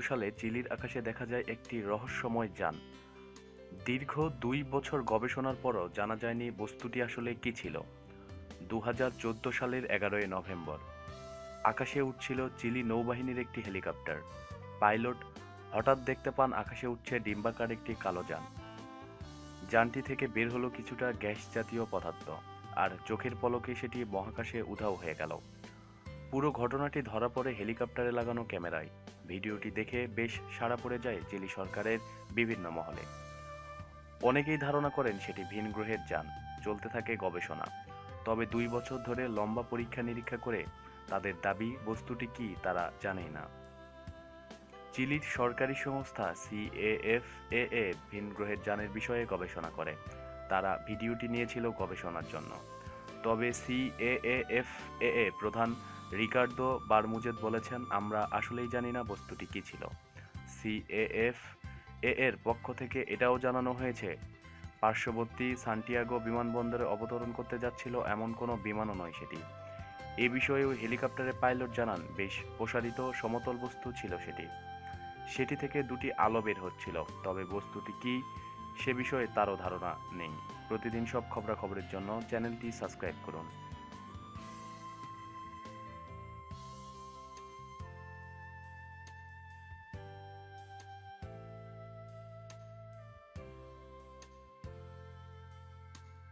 সালে চিলির আকাশে দেখা যায় একটি রহস্যময় যান। দীর্ঘ দুই বছর গবেষণার পরও জানা যায়নি বস্তুটি আসলে কী ছিল। দু হাজার চোদ্দ সালের এগারোই নভেম্বর। আকাশে উঠছিল চিলি নৌবাহিনীর একটি হেলিকপ্টার। পাইলট হঠাৎ দেখতে পান আকাশে উঠছে ডিম্বাকার একটি কালো যান। যানটি থেকে বের হলো কিছুটা গ্যাস জাতীয় পদার্থ, আর চোখের পলকে সেটি মহাকাশে উধাও হয়ে গেল। পুরো ঘটনাটি ধরা পড়ে হেলিকপ্টারে লাগানো ক্যামেরায়। ভিডিওটি দেখে বেশ সাড়া পড়ে যায় চিলি সরকারের বিভিন্ন মহলে। অনেকেই ধারণা করেন সেটি ভিন গ্রহের যান, চলতে থাকে গবেষণা। তবে দুই বছর ধরে লম্বা পরীক্ষা নিরীক্ষা করে তাদের দাবি, বস্তুটি কি তারা জানেই না। চিলির সরকারি সংস্থা সিএএফএএ ভিন গ্রহের যানের বিষয়ে গবেষণা করে। তারা ভিডিওটি নিয়েছিল গবেষণার জন্য। তবে সিএএফএএ প্রধান রিকার্ডো বারমুজেদ বলেছেন, আমরা আসলেই জানি না বস্তুটি কী ছিল। সিএএফ এ এর পক্ষ থেকে এটাও জানানো হয়েছে, পার্শ্ববর্তী সান্টিয়াগো বিমানবন্দরে অবতরণ করতে যাচ্ছিল এমন কোনো বিমানও নয় সেটি। এ বিষয়েও হেলিকপ্টারের পাইলট জানান, বেশ প্রসারিত সমতল বস্তু ছিল সেটি। সেটি থেকে দুটি আলো বের হচ্ছিল, তবে বস্তুটি কি সে বিষয়ে তারও ধারণা নেই। প্রতিদিন সব খবরাখবরের জন্য চ্যানেলটি সাবস্ক্রাইব করুন।